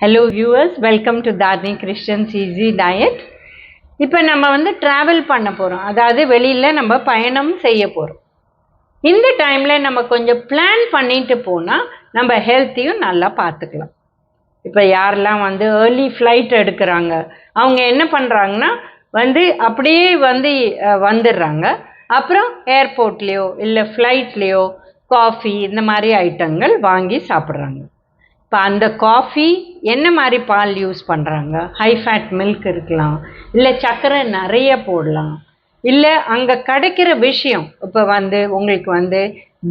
Hello viewers welcome to Tharni Christian's easy diet இப்போ நம்ம வந்து ட்ராவல் பண்ண போகிறோம் அதாவது வெளியில் நம்ம பயணம் செய்ய போகிறோம் இந்த டைமில் நம்ம கொஞ்சம் பிளான் பண்ணிட்டு போனால் நம்ம ஹெல்த்தையும் நல்லா பார்த்துக்கலாம். இப்போ யாரெல்லாம் வந்து ஏர்லி ஃப்ளைட் எடுக்கிறாங்க அவங்க என்ன பண்ணுறாங்கன்னா வந்து அப்படியே வந்து வந்துடுறாங்க. அப்புறம் ஏர்போர்ட்லேயோ இல்லை ஃப்ளைட்லேயோ காஃபி இந்த மாதிரி ஐட்டங்கள் வாங்கி சாப்பிட்றாங்க. இப்போ அந்த காஃபி என்ன மாதிரி பால் யூஸ் பண்ணுறாங்க ஹை ஃபேட் மில்க் இருக்கலாம். இல்லை சர்க்கரை நிறைய போடலாம். இல்லை அங்கே கிடைக்கிற விஷயம் இப்போ வந்து உங்களுக்கு வந்து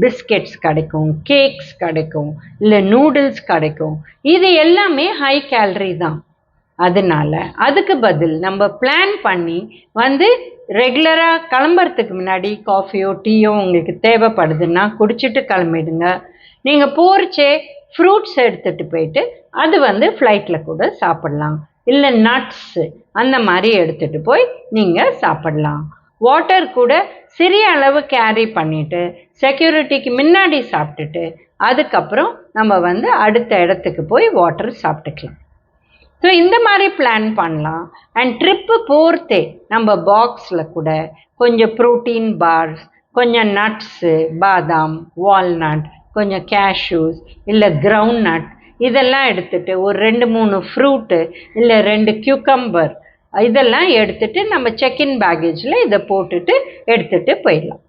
பிஸ்கெட்ஸ் கிடைக்கும் கேக்ஸ் கிடைக்கும் இல்லை நூடுல்ஸ் கிடைக்கும். இது எல்லாமே ஹை கேலரி தான். அதனால அதுக்கு பதில் நம்ம பிளான் பண்ணி வந்து ரெகுலராக கிளம்புறதுக்கு முன்னாடி காஃபியோ டீயோ உங்களுக்கு தேவைப்படுதுன்னா குடிச்சிட்டு கிளம்பிடுங்க. நீங்கள் போர்ச்சே ஃப்ரூட்ஸ் எடுத்துகிட்டு போயிட்டு அது வந்து ஃப்ளைட்டில் கூட சாப்பிடலாம். இல்லை நட்ஸு அந்த மாதிரி எடுத்துகிட்டு போய் நீங்கள் சாப்பிடலாம். வாட்டர் கூட சிறிய அளவு கேரி பண்ணிவிட்டு செக்யூரிட்டிக்கு முன்னாடி சாப்பிட்டுட்டு அதுக்கப்புறம் நம்ம வந்து அடுத்த இடத்துக்கு போய் வாட்டர் சாப்பிட்டுக்கலாம். ஸோ இந்த மாதிரி பிளான் பண்ணலாம். அண்ட் ட்ரிப்பு போர்த்தே நம்ம பாக்ஸில் கூட கொஞ்சம் ப்ரோட்டீன் பார்ஸ் கொஞ்சம் நட்ஸு பாதாம் வால்நட் கொஞ்சம் கேஷ்யூஸ் இல்லை கிரவுண்ட் நட் இதெல்லாம் எடுத்துட்டு ஒரு ரெண்டு மூணு ஃப்ரூட்டு இல்லை ரெண்டு கியூக்கம்பர் இதெல்லாம் எடுத்துட்டு நம்ம செக்இன் பேக்கேஜில் இதை போட்டுட்டு எடுத்துட்டு போயிடலாம்.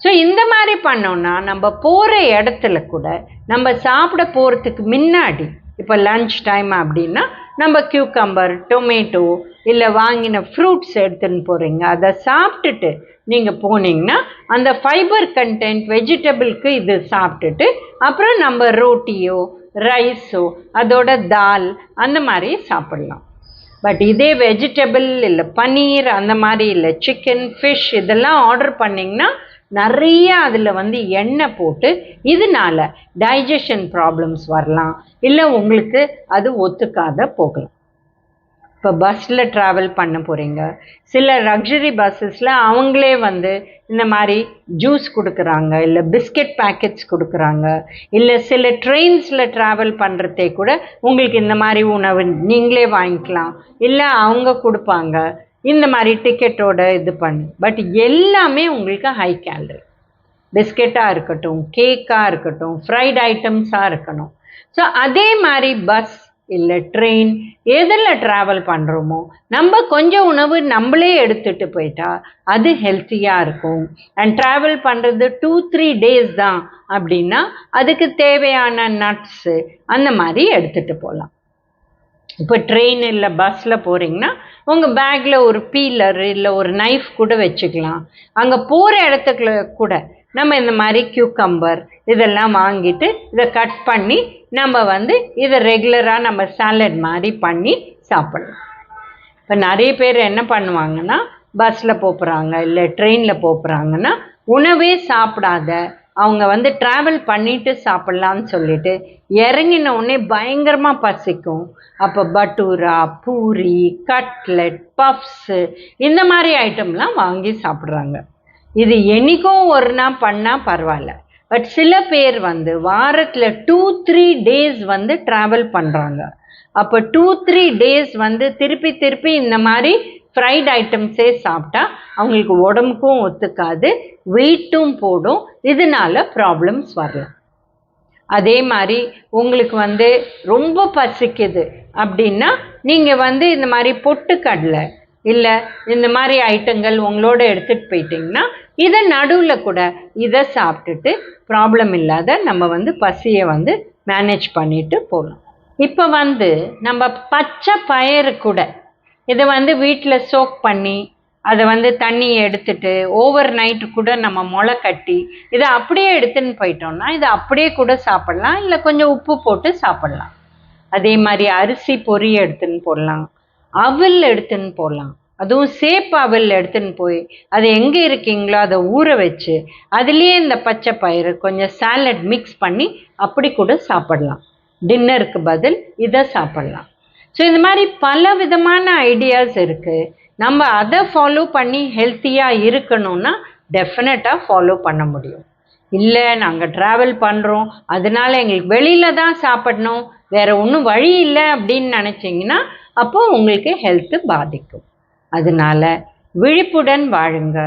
ஸோ இந்த மாதிரி பண்ணோம்னா நம்ம போகிற இடத்துல கூட நம்ம சாப்பிட போகிறதுக்கு முன்னாடி இப்போ லன்ச் டைம் அப்படின்னா நம்ம கியூக்கம்பர் டொமேட்டோ இல்லை வாங்கின ஃப்ரூட்ஸ் எடுத்துன்னு போகிறீங்க அதை சாப்பிட்டுட்டு நீங்கள் போனீங்கன்னா அந்த ஃபைபர் கண்டென்ட் வெஜிடபிள்க்கு இது சாப்பிட்டுட்டு அப்புறம் நம்ம ரோட்டியோ ரைஸோ அதோட தால் அந்த மாதிரி சாப்பிடலாம். பட் இதே வெஜிடபிள் இல்லை பன்னீர் அந்த மாதிரி இல்லை சிக்கன் ஃபிஷ் இதெல்லாம் ஆர்டர் பண்ணிங்கன்னா நிறைய அதில் வந்து எண்ணெய் போட்டு இதனால டைஜஷன் ப்ராப்ளம்ஸ் வரலாம். இல்லை உங்களுக்கு அது ஒத்துக்காத போகலாம். இப்போ பஸ்ஸில் ட்ராவல் பண்ண போகிறீங்க சில லக்ஸரி பஸ்ஸஸில் அவங்களே வந்து இந்த மாதிரி ஜூஸ் கொடுக்குறாங்க இல்லை பிஸ்கெட் பேக்கெட்ஸ் கொடுக்குறாங்க இல்லை சில ட்ரெயின்ஸில் ட்ராவல் பண்ணுறதே கூட உங்களுக்கு இந்த மாதிரி உணவு நீங்களே வாங்கிக்கலாம். இல்லை அவங்க கொடுப்பாங்க. இந்த மாதிரி டிக்கெட்டோட இது பண்ணு. பட் எல்லாமே உங்களுக்கு ஹை கேலரி பிஸ்கெட்டாக இருக்கட்டும் கேக்காக இருக்கட்டும் ஃப்ரைட் ஐட்டம்ஸாக இருக்கணும். ஸோ அதே மாதிரி பஸ் இல்லை ட்ரெயின் எதில் ட்ராவல் பண்ணுறோமோ நம்ம கொஞ்சம் உணவு நம்மளே எடுத்துகிட்டு போயிட்டா அது ஹெல்த்தியாக இருக்கும். அண்ட் ட்ராவல் பண்ணுறது டூ த்ரீ டேஸ் தான். அப்படின்னா அதுக்கு தேவையான நட்ஸு அந்த மாதிரி எடுத்துகிட்டு போகலாம் இப்போ ட்ரெயின் இல்லை பஸ்ஸில் போகிறீங்கன்னா உங்கள் பேக்கில் ஒரு பீலர் இல்லை ஒரு நைஃப் கூட வச்சுக்கலாம். அங்கே போகிற இடத்துக்குள்ள கூட நம்ம இந்த மாதிரி கியூக்கம்பர் இதெல்லாம் வாங்கிட்டு இதை கட் பண்ணி நம்ம வந்து இதை ரெகுலராக நம்ம சாலட் மாதிரி பண்ணி சாப்பிடலாம். இப்போ நிறைய பேர் என்ன பண்ணுவாங்கன்னா பஸ்ஸில் போகிறாங்க இல்லை ட்ரெயினில் போகிறாங்கன்னா உணவே சாப்பிடாத அவங்க வந்து ட்ராவல் பண்ணிட்டு சாப்பிட்லான்னு சொல்லிட்டு இறங்கின உடனே பயங்கரமாக பசிக்கும். அப்போ பட்டூரா பூரி கட்லெட் பஃப்ஸு இந்த மாதிரி ஐட்டம்லாம் வாங்கி சாப்பிட்றாங்க. இது என்றைக்கும் ஒரு நாள் பண்ணால் பரவாயில்ல. பட் சில பேர் வந்து வாரத்தில் டூ த்ரீ டேஸ் வந்து ட்ராவல் பண்ணுறாங்க அப்போ டூ த்ரீ டேஸ் வந்து திருப்பி திருப்பி இந்த மாதிரி ஃப்ரைட் ஐட்டம்ஸே சாப்பிட்டா அவங்களுக்கு உடம்புக்கும் ஒத்துக்காது. வெயிட்டும் போடும். இதனால ப்ராப்ளம்ஸ் வரலாம் அதே மாதிரி உங்களுக்கு வந்து ரொம்ப பசிக்குது அப்படின்னா நீங்கள் வந்து இந்த மாதிரி பொட்டுக்கடலை இல்லை இந்த மாதிரி ஐட்டங்கள் உங்களோட எடுத்துகிட்டு போயிட்டீங்கன்னா இதை நடுவில் கூட இதை சாப்பிட்டுட்டு ப்ராப்ளம் இல்லாத நம்ம வந்து பசியை வந்து மேனேஜ் பண்ணிட்டு போகலாம். இப்போ வந்து நம்ம பச்சை பயிறு கூட இதை வந்து வீட்டில் சோக் பண்ணி அதை வந்து தண்ணியை எடுத்துட்டு ஓவர் நைட்டு கூட நம்ம முளை கட்டி இதை அப்படியே எடுத்துன்னு போயிட்டோம்னா இதை அப்படியே கூட சாப்பிடலாம். இல்லை கொஞ்சம் உப்பு போட்டு சாப்பிடலாம். அதே மாதிரி அரிசி பொறி எடுத்துன்னு போடலாம். அவல் எடுத்துன்னு போடலாம். அதுவும் சேப்பு அவல் எடுத்துன்னு போய் அது எங்கே இருக்கீங்களோ அதை ஊற வச்சு அதுலேயே இந்த பச்சை பயிறு கொஞ்சம் சாலட் மிக்ஸ் பண்ணி அப்படி கூட சாப்பிடலாம். டின்னருக்கு பதில் இதை சாப்பிடலாம். ஸோ இந்த மாதிரி பல விதமான ஐடியாஸ் இருக்குது நம்ம அதை ஃபாலோ பண்ணி ஹெல்த்தியாக இருக்கணும்னா டெஃபினட்டாக ஃபாலோ பண்ண முடியும். இல்லை நாங்கள் ட்ராவல் பண்ணுறோம் அதனால எங்களுக்கு வெளியில் தான் சாப்பிடணும். வேறு ஒன்றும் வழி இல்லை அப்படின்னு நினச்சிங்கன்னா அப்போது உங்களுக்கு ஹெல்த்து பாதிக்கும். அதனால விழிப்புடன் வாழுங்க.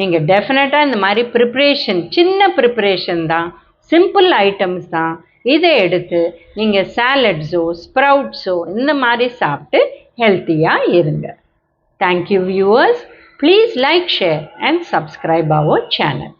நீங்கள் டெஃபினட்டாக இந்த மாதிரி ப்ரிப்ரேஷன் சின்ன ப்ரிப்ரேஷன் தான். சிம்பிள் ஐட்டம்ஸ் தான். இதை எடுத்து நீங்கள் சாலட்ஸோ ஸ்ப்ரவுட்ஸோ இந்த மாதிரி சாப்பிட்டு ஹெல்த்தியாக இருங்க. Thank you viewers please like share and subscribe our channel